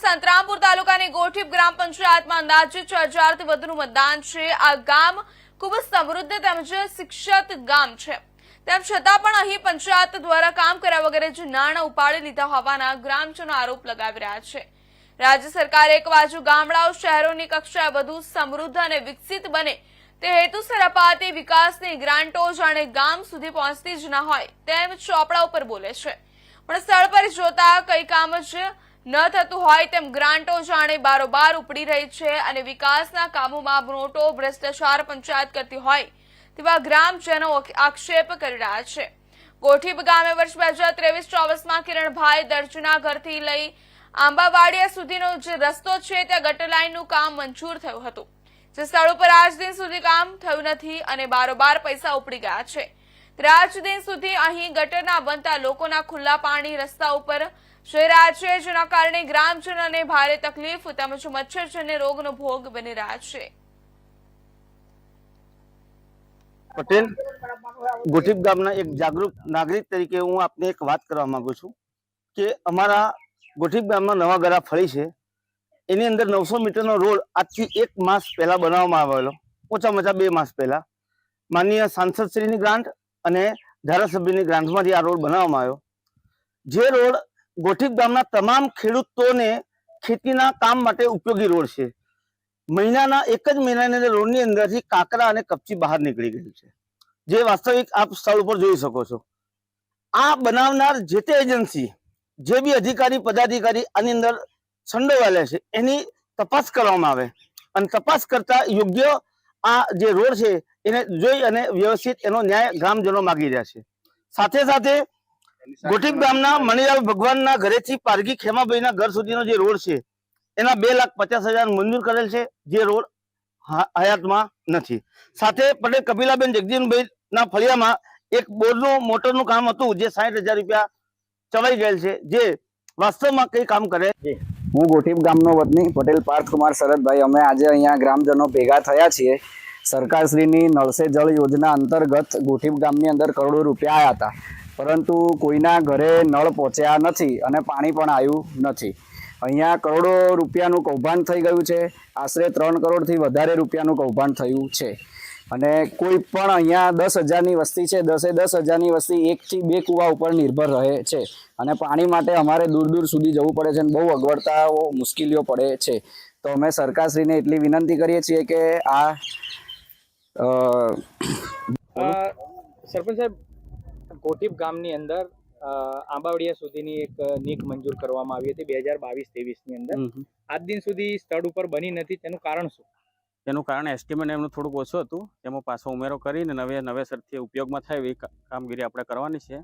સંતરામપુર તાલુકાના ગોઠીપ ગ્રામ પંચાયતમાં અંદાજે છ હજારથી વધુનું મતદાન છે. આ ગામ ખૂબ સમૃદ્ધ તેમજ શિક્ષિત ગામ છે. તેમ છતાં પણ અહીં પંચાયત દ્વારા કામ કર્યા વગેરે જ નાણાં ઉપાડી લીધા હોવાના ગ્રામજનો આરોપ લગાવી રહ્યા છે. રાજ્ય સરકારે એક બાજુ ગામડાઓ, શહેરોની કક્ષાએ વધુ સમૃદ્ધ અને વિકસિત બને તે હેતુસર અપાતી વિકાસની ગ્રાન્ટો જાણે ગામ સુધી પહોંચતી જ ન હોય તેમ ચોપડા ઉપર બોલે છે. પણ સ્થળ પર જોતા કઈ કામ જ ન થતું હોય તેમ ગ્રાન્ટો જાણે બારોબાર ઉપડી રહી છે અને વિકાસના કામોમાં મોટો ભ્રષ્ટાચાર પંચાયત કરતી હોય તેવા ગ્રામજનો આક્ષેપ કરી રહ્યા છે. ગોઠીબ ગામે વર્ષ બે હજાર ત્રેવીસ ચોવીસમાં કિરણભાઈ દર્જના ઘરથી લઈ આંબાવાડિયા સુધીનો જે રસ્તો છે, ત્યાં ગટર લાઇનનું કામ મંજૂર થયું હતું. જે સ્થળ ઉપર આજ દિન સુધી કામ થયું નથી અને બારોબાર પૈસા ઉપડી ગયા છે. આજ દિન સુધી અહીં ગટરના બનતા લોકોના ખુલ્લા પાણી રસ્તા ઉપર જઈ રહ્યા છે, જેના કારણે ગ્રામજનોને ભારે તકલીફ, તેમજ મચ્છરજન્ય રોગનો ભોગ બની રહ્યા છે. પટેલ, ગોઠીપ ગામના એક જાગૃત નાગરિક તરીકે હું આપને એક વાત કરવા માંગુ છું કે અમારા ગોઠીપ ગામમાં નવા ગરા ફળી છે. એની અંદર નવસો મીટરનો રોડ આજથી એક માસ પહેલા બનાવવામાં આવેલો. ઓછામાં ઓછા બે માસ પહેલા. માનનીય સાંસદશ્રીની ગ્રાન્ટ અને ધારાસભ્યની ગ્રાન્ટમાંથી આ રોડ બનાવવામાં આવ્યો. જે રોડ ગોઠીપ ગામના તમામ ખેડૂતોને ખેતીના કામ માટે ઉપયોગી રોડ છે. મહિનાના એક જ મહિનાની અંદર રોડની અંદરથી કાંકરા અને કપચી બહાર નીકળી ગયું છે. જે વાસ્તવિક આપ સ્થળ ઉપર જોઈ શકો છો. આ બનાવનાર જે તે એજન્સી, જે બી અધિકારી, પદાધિકારી આની અંદર સંડોવાયેલા છે. એની તપાસ કરવામાં આવે. અને તપાસ કરતા યોગ્ય આ જે રોડ છે, એને જોઈ અને વ્યવસ્થિત એનો ન્યાય ગ્રામજનો માગી રહ્યા છે. સાથે સાથે ગોઠીપ ગામના મણિલાલ ભગવાનના ઘરેથી પારગી ખેમાભાઈના ઘર સુધીનો જે રોડ છે, એના બે લાખ પચાસ હજાર મંજૂર કરેલ છે. જે રોડ હયાતમાં નથી. સાથે પટેલ કપિલાબેન જગજીવનભાઈ ના ફળિયામાં એક બોરનું, મોટરનું કામ હતું, જે સાઠ હજાર રૂપિયા ચવાઈ ગયેલ છે. જે વાસ્તવમાં કઈ કામ કરે હું ગોઠીપ ગામનો વતની પટેલ પાર્થ કુમાર શરદભાઈ. અમે આજે અહીંયા ગ્રામજનો ભેગા થયા છીએ. સરકારશ્રીની નળસે જળ યોજના અંતર્ગત ગોઠીપ ગામની અંદર કરોડો રૂપિયા આવ્યા હતા. પરંતુ કોઈના ઘરે નળ પહોંચ્યા નથી અને પાણી પણ આવ્યું નથી. અહીંયા કરોડો રૂપિયાનું કૌભાંડ થઈ ગયું છે. આશરે ત્રણ કરોડથી વધારે રૂપિયાનું કૌભાંડ થયું છે. અને કોઈ પણ અહીંયા દસ હજારની વસ્તી છે દસે દસ હજારની વસ્તી એકથી બે કૂવા ઉપર નિર્ભર રહે છે. અને પાણી માટે અમારે દૂર દૂર સુધી જવું પડે છે અને બહુ અગવડતાઓ મુશ્કેલીઓ પડે છે. તો અમે સરકારશ્રીને એટલી વિનંતી કરીએ છીએ કે આ સરપંચ સાહેબ કોઠીપ ગામની અંદર આંબાવડિયા સુધીની એક નીક મંજૂર કરવામાં આવી હતી બે હજાર બાવીસ ત્રેવીસની અંદર. આજ દિન સુધી સ્થળ ઉપર બની નથી તેનું કારણ શું? તેનું કારણ એસ્ટિમેટ એમનું થોડુંક ઓછું હતું. તેમાં પાછો ઉમેરો કરીને નવે નવેસરથી ઉપયોગમાં થાય એવી કામગીરી આપણે કરવાની છે.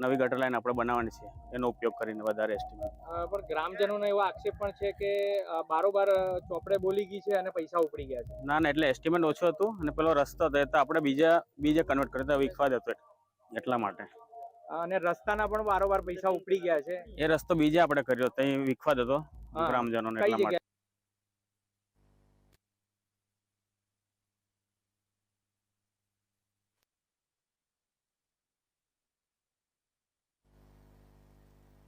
નવી ગટર લાઈન આપણે બનાવવાની છે. એનો ઉપયોગ કરીને વધારે એસ્ટિમેટ પણ ગ્રામજનોનો એવો આક્ષેપ પણ છે કે બારોબાર ચોપડે બોલી ગઈ છે અને પૈસા ઉપડી ગયા છે. ના ના એટલે એસ્ટિમેટ ઓછો હતું અને પેલો રસ્તો હતો. એ તો આપણે બીજા બીજે કન્વર્ટ કર્યો તો વિખવા દેતો એટલા. માટે. અને રસ્તાના પણ બારોબાર પૈસા ઉપડી ગયા છે. એ રસ્તો બીજે આપણે કર્યો તો એ વિખવા દેતો ગ્રામજનોને એટલા માટે.